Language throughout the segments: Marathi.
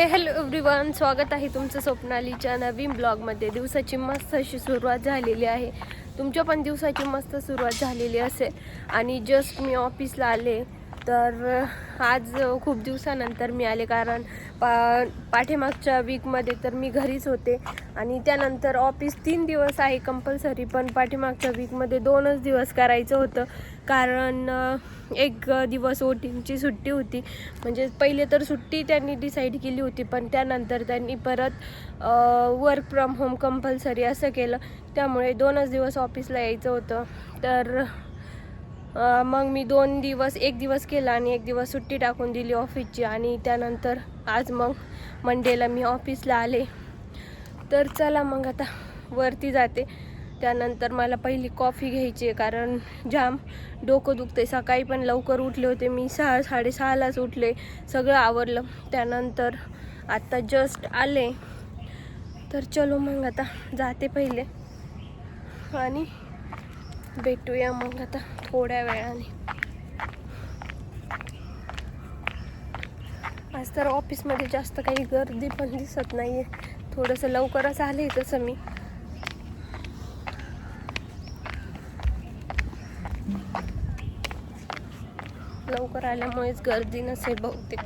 हे हॅलो एव्हरीवन स्वागत आहे तुमचं स्वप्नालीच्या नवीन ब्लॉगमध्ये. दिवसाची मस्त अशी सुरुवात झालेली आहे. तुमच्या पण दिवसाची मस्त सुरुवात झालेली असेल. आणि जस्ट मी ऑफिसला आले. तर आज खूप दिवसानंतर मी आले कारण पा पाठीमागच्या वीकमध्ये तर मी घरीच होते. आणि त्यानंतर ऑफिस तीन दिवस आहे कंपल्सरी पण पाठीमागच्या वीकमध्ये दोनच दिवस करायचं होतं. कारण एक दिवस ओटींची सुट्टी होती. म्हणजे पहिले तर सुट्टी त्यांनी डिसाईड केली होती पण त्यानंतर त्यांनी परत वर्क फ्रॉम होम कंपल्सरी असं केलं. त्यामुळे दोनच दिवस ऑफिसला यायचं होतं. तर मग मी दोन दिवस एक दिवस केला आणि एक दिवस सुट्टी टाकून दिली ऑफिसची आणि त्यानंतर आज मग मंडेला मी ऑफिसला आले. तर चला मग आता वरती जाते. त्यानंतर मला पहिली कॉफी घ्यायची आहे कारण जाम डोकं दुखते सकाळी पण लवकर उठले होते. मी सहा साडेसहालाच उठले. सगळं आवरलं. त्यानंतर आत्ता जस्ट आले. तर चलो मग आता जाते पहिले. आणि भेटूया मग आता. थोड्या वेळाने. आज तर ऑफिसमध्ये जास्त काही गर्दी पण दिसत नाही आहे थोडंसं लवकरच आले तसं मी. लवकर आल्यामुळेच गर्दी नसेल बहुतेक.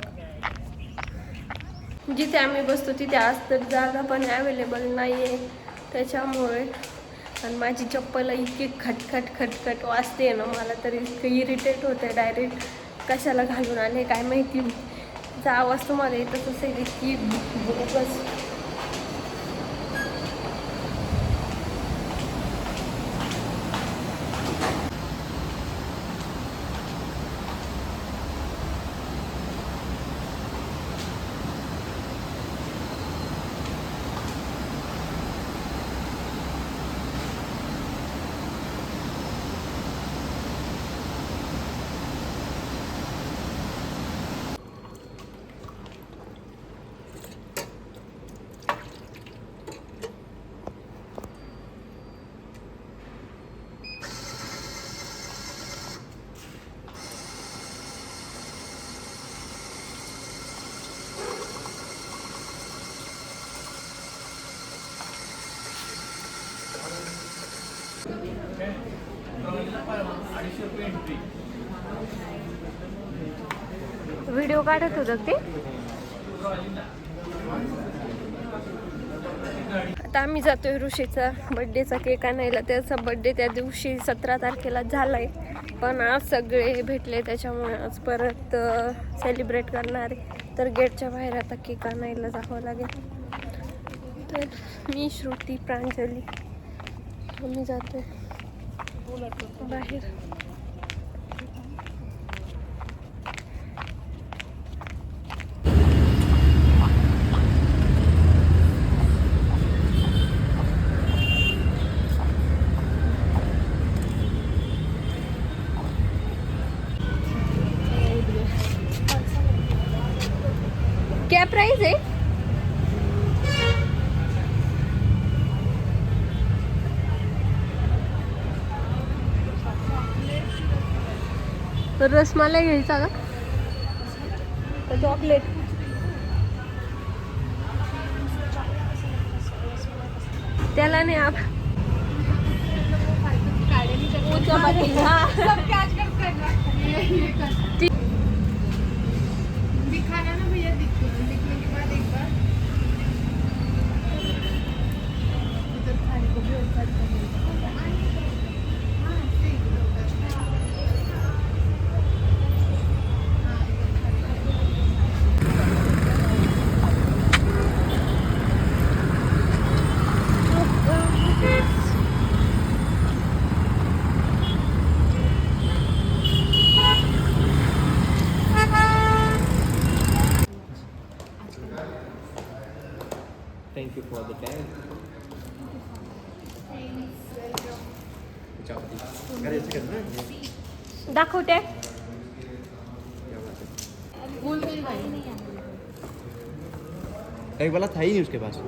जिथे आम्ही बसतो तिथे आज तर जागा पण अवेलेबल नाही आहे त्याच्यामुळे आणि माझी चप्पल इतकी खटखट खटखट वाजते ना मला तर इतकं इरिटेट होतं डायरेक्ट कशाला घालून आले काय माहिती. तिचा आवाज तुम्हाला येतच असेल इतकी व्हिडिओ काढत होत ते? आता आम्ही जातोय ऋषीचा बड्डेचा केक आणायला. त्याचा बड्डे त्या दिवशी सतरा तारखेला झालाय. पण आज सगळे भेटले त्याच्यामुळे आज परत सेलिब्रेट करणार तर गेटच्या बाहेर आता केक आणायला जावं लागेल. तर मी श्रुती प्रांजली. आम्ही जातोय. बाहेर तर रसमलाई घ्यायचा का? चॉकलेट. त्याला नाही आप. ती- Thank you for the गई भाई एक वाला था ही नहीं उसके पास।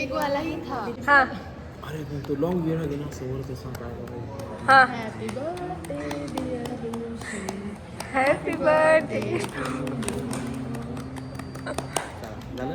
एक वाला ही था। हा। अरे वो तो लॉन्ग वीडियो देना सोवर के साथ आएगा हा। Happy birthday dear happy birthday डाला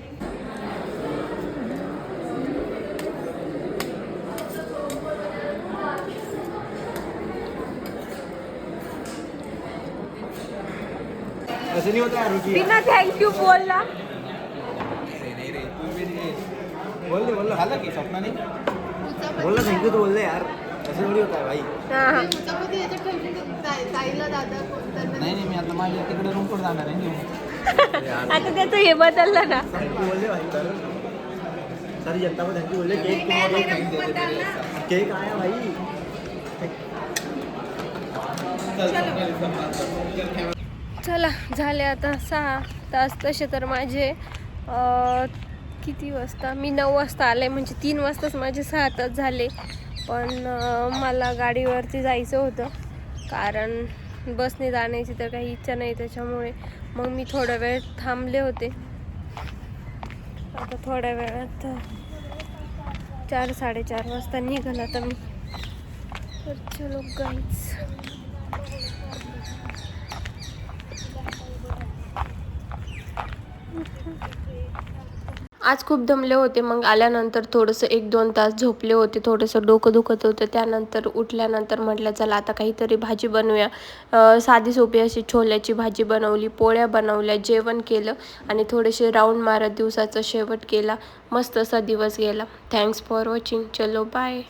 ऐसे नहीं होता बिना थँक्यू बोलला नहीं रे तू भी नहीं बोल दे बोल दे झालं की स्वप्न नाही उचापती बोल ना थँक्यू तो बोल दे यार ऐसे थोडी होता है भाई हा हा नाही नाही मी आता माझ्या तिकडे रूमकडे जाणार आहे आता त्याचं हे बदललं ना थँक्यू बोल दे भाई तर सारी जनता को थँक्यू बोल दे केक केक आया भाई चला चला झाले आता सहा तास. तसे तर माझे किती वाजता? मी नऊ वाजता आले म्हणजे तीन वाजताच माझे सहा तास झाले. पण मला गाडीवरती जायचं होतं. कारण बसने जाण्याची तर काही इच्छा नाही त्याच्यामुळे. मग मी थोडा वेळ थांबले होते. आता थोड्या वेळात चार साडेचार वाजता निघाल आता मी. तर चलो गाईच आज खूप दमले होते. मग आल्यानंतर थोडंसं एक दोन तास झोपले होते. थोडंसं डोकं दुखत होतं. त्यानंतर उठल्यानंतर म्हटलं चला आता काहीतरी भाजी बनवूया. साधी सोपी अशी छोल्याची भाजी बनवली पोळ्या बनवल्या जेवण केलं आणि थोडेसे राऊंड मारत दिवसाचा शेवट केला. मस्त असा दिवस गेला. थँक्स फॉर वॉचिंग चलो बाय